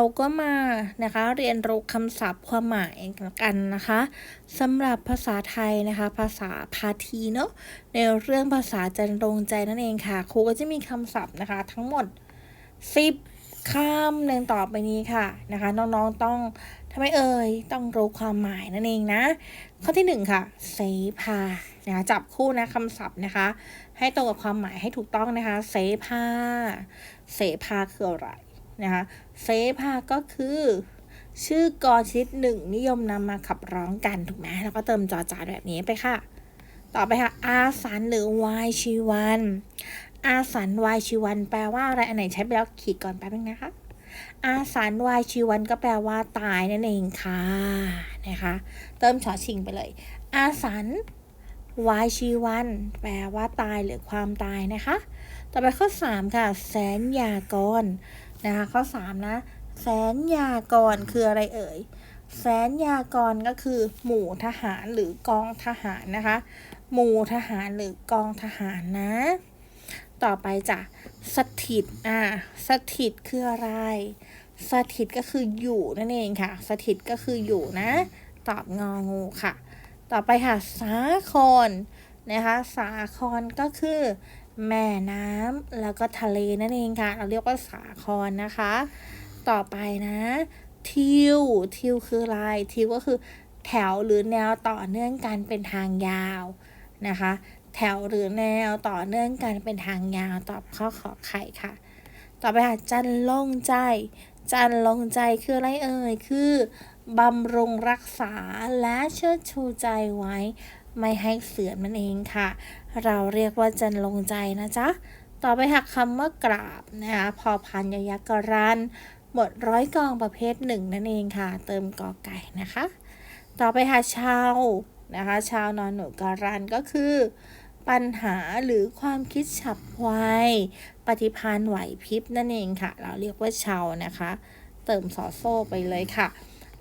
เราก็มานะคะเรียนรู้คำศัพท์ความหมายกันนะคะสำหรับภาษาไทยนะคะ ภาษาพาทีเนาะในเรื่องภาษาจันรงใจนั่นเองค่ะ ครูก็จะมีคำศัพท์นะคะ ทั้งหมด 10คำหนึ่งต่อไปนี้ค่ะนะคะ น้องๆต้องทำไมเอ่ยต้องรู้ความหมายนั่นเองนะ ข้อที่หนึ่งค่ะเสภานะคะจับคู่นะคำศัพท์นะคะ ให้ตรงกับความหมายให้ถูกต้องนะคะเสภาเสภาคืออะไร นะคะเสภาก็คือชื่อกรชิดหนึ่งนิยมนำมาขับร้องกันถูกไหมแล้วก็เติมจอจานแบบนี้ไปค่ะ ต่อไปค่ะอาสันหรือวายชีวันอาสันวายชีวันแปลว่าอะไรอันไหนใช้ไปแล้วขีดก่อนแป๊บนึงนะคะ อาสันวายชีวันก็แปลว่าตายนั่นเองค่ะนะคะ เติมชอชิงไปเลย อาสันวายชีวัน แปลว่าตายหรือความตายนะคะ ต่อไปข้อ 3 ค่ะ แสนยากร นะคะข้อ3นะแสนยากรคืออะไรเอ่ยแสนยากรก็คือหมู่ทหารหรือกองทหารนะคะ หมู่ทหารหรือกองทหารนะ ต่อไปจ้ะสถิตอ่าสถิตคืออะไร สถิตก็คืออยู่นั่นเองค่ะ สถิตก็คืออยู่นะ ตอบงองูค่ะ ต่อไปค่ะ สาครนะคะ สาครก็คือ แม่น้ำแล้วก็ทะเลนั่นเองค่ะ เราเรียกว่าสาครนะคะ ต่อไปนะทิวทิวคืออะไรทิวก็คือแถวหรือแนวต่อเนื่องกันเป็นทางยาวนะคะ แถวหรือแนวต่อเนื่องกันเป็นทางยาวตอบข้อขอไข่ค่ะ ต่อไปค่ะจันลงใจ จันลงใจคืออะไรเอ่ยคือบำรุงรักษาและเชิดชูใจไว้ ไม่ให้เสื่อมนั่นเองค่ะ เราเรียกว่าจันลงใจนะจ๊ะ ต่อไปค่ะคำว่ากราบนะคะพอพันยยักษ์กรันหมดร้อยกองประเภทหนึ่งนั่นเองค่ะ เติมกอไก่นะคะ ต่อไปค่ะชาวนะคะชาวนอนหนูกรันก็คือ ปัญหาหรือความคิดฉับไวปฏิพานไหวพริบนั่นเองค่ะ เราเรียกว่าชาวนะคะ เติมสอโซ่ไปเลยค่ะ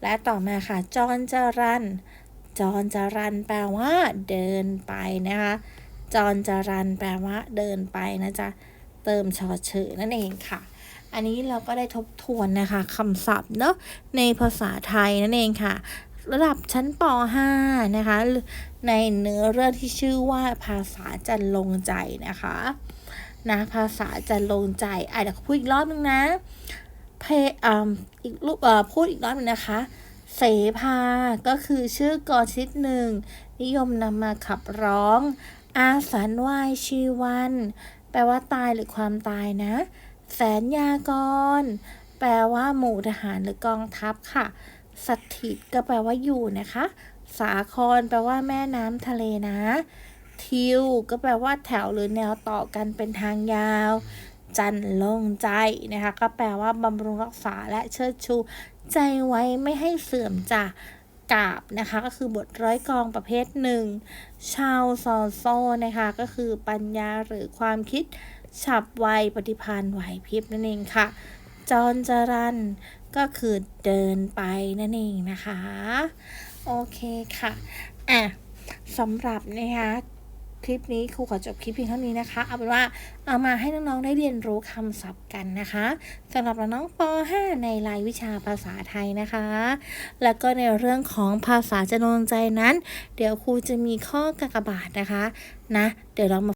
และต่อมาค่ะจรจรัน จรจรันแปลว่าเดินไปนะคะจรจรันแปลว่าเดินไปนะจ๊ะ เติมชอเฉอนั่นเองค่ะ อันนี้เราก็ได้ทบทวนนะคะคำศัพท์เนาะในภาษาไทยนั่นเองค่ะ ระดับชั้นป .5 นะคะ ในเนื้อเรื่องที่ชื่อว่าภาษาจันลงใจนะคะนะภาษาจันลงใจอะเดี๋ยวพูดอีกรอบนึงนะเพอ่าอีกรูปอ่อพูดอีกรอบนึงนะคะ เสภา ก็คือชื่อกรชิดหนึ่ง นิยมนำมาขับร้อง อาสันวายชีวัน แปลว่าตายหรือความตายนะ แสนยากร แปลว่าหมู่ทหารหรือกองทัพค่ะ สถิตก็แปลว่าอยู่นะคะ สาครแปลว่าแม่น้ำทะเลนะ ทิว ก็แปลว่าแถวหรือแนวต่อกันเป็นทางยาวจันลงใจนะคะก็แปลว่าบำรุงรักษาและเชิดชู ใจไว้ไม่ให้เสื่อมจากกาบนะคะก็คือบทร้อยกองประเภทหนึ่ง ชาวซอโซนะคะก็คือปัญญาหรือความคิดฉับไวปฏิภาณไหวพริบนั่นเองค่ะจรจรันก็คือเดินไปนั่นเองนะคะ โอเคค่ะ อะสำหรับนะคะ คลิปนี้ครูขอจบคลิปเพียงเท่านี้นะคะ เอาเป็นว่าเอามาให้น้องๆได้เรียนรู้คำศัพท์กันนะคะสำหรับน้องป .5 ในรายวิชาภาษาไทยนะคะ แล้วก็ในเรื่องของภาษาจำนวนใจนั้น เดี๋ยวครูจะมีข้อกากบาทนะคะนะ เดี๋ยวเรามา